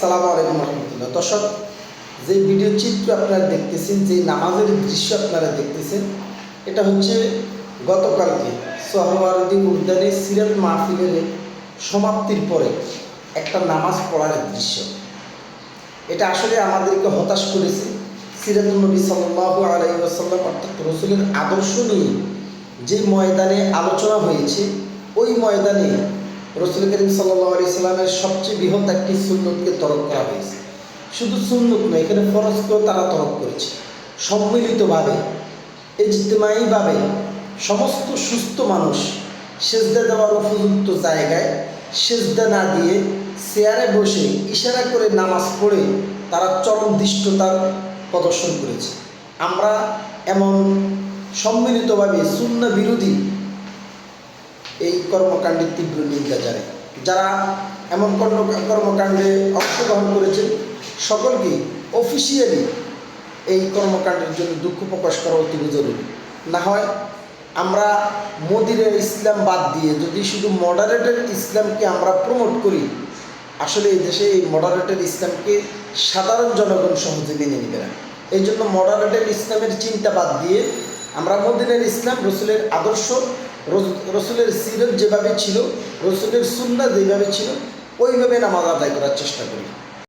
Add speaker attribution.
Speaker 1: সালাম আলাইকুম রহমতুল্লাহ। দর্শক, যে ভিডিও চিত্র আপনারা দেখতেছেন, যে নামাজের দৃশ্য আপনারা দেখতেছেন, এটা হচ্ছে গতকালকে সোহরাওয়ারদি উদ্যানে সিরাত মাহফিলের সমাপ্তির পরে একটা নামাজ পড়ার দৃশ্য। এটা আসলে আমাদেরকে হতাশ করেছে। সিরাতুল নবী সাল্লাহ আলাই আসাল্লাম অর্থাৎ রসুলের আদর্শ নিয়ে যে ময়দানে আলোচনা হয়েছে, ওই ময়দানে রসুল করিম সাল্লাহ আলি সাল্লামের সবচেয়ে বৃহৎ একটি সুন্নতকে তরক করা হয়েছে। শুধু সুন্নত নয়, এখানে ফরজকেও তারা তরক করেছে। সম্মিলিতভাবে ইজতেমায়ীভাবে সমস্ত সুস্থ মানুষ সেজদা দেওয়ার উপযুক্ত জায়গায় সেজদা না দিয়ে চেয়ারে বসে ইশারা করে নামাজ পড়ে তারা চরম দৃষ্টতার প্রদর্শন করেছে। আমরা এমন সম্মিলিতভাবে শূন্য বিরোধী এই কর্মকাণ্ডের তীব্র নিন্দা জানাই যারা এমন কর্ম, কর্মকাণ্ডে অংশগ্রহণ করেছেন, সকলকে অফিসিয়ালি এই কর্মকাণ্ডের জন্য দুঃখ প্রকাশ করা অতি জরুরি। না হয় আমরা মোদিরের ইসলাম বাদ দিয়ে যদি শুধু মডারেটের ইসলামকে আমরা প্রমোট করি, আসলে এই দেশে এই মডারেটের ইসলামকে সাধারণ জনগণ সহজে মেনে নেবে না। এই জন্য মডারেটের ইসলামের চিন্তা বাদ দিয়ে আমরা মদিনের ইসলাম, রসুলের আদর্শ রসুলের সিরত যেভাবে ছিল, রসুলের সুন্না যেভাবে ছিল, ওইভাবে নামাজ আদায় করার চেষ্টা করি।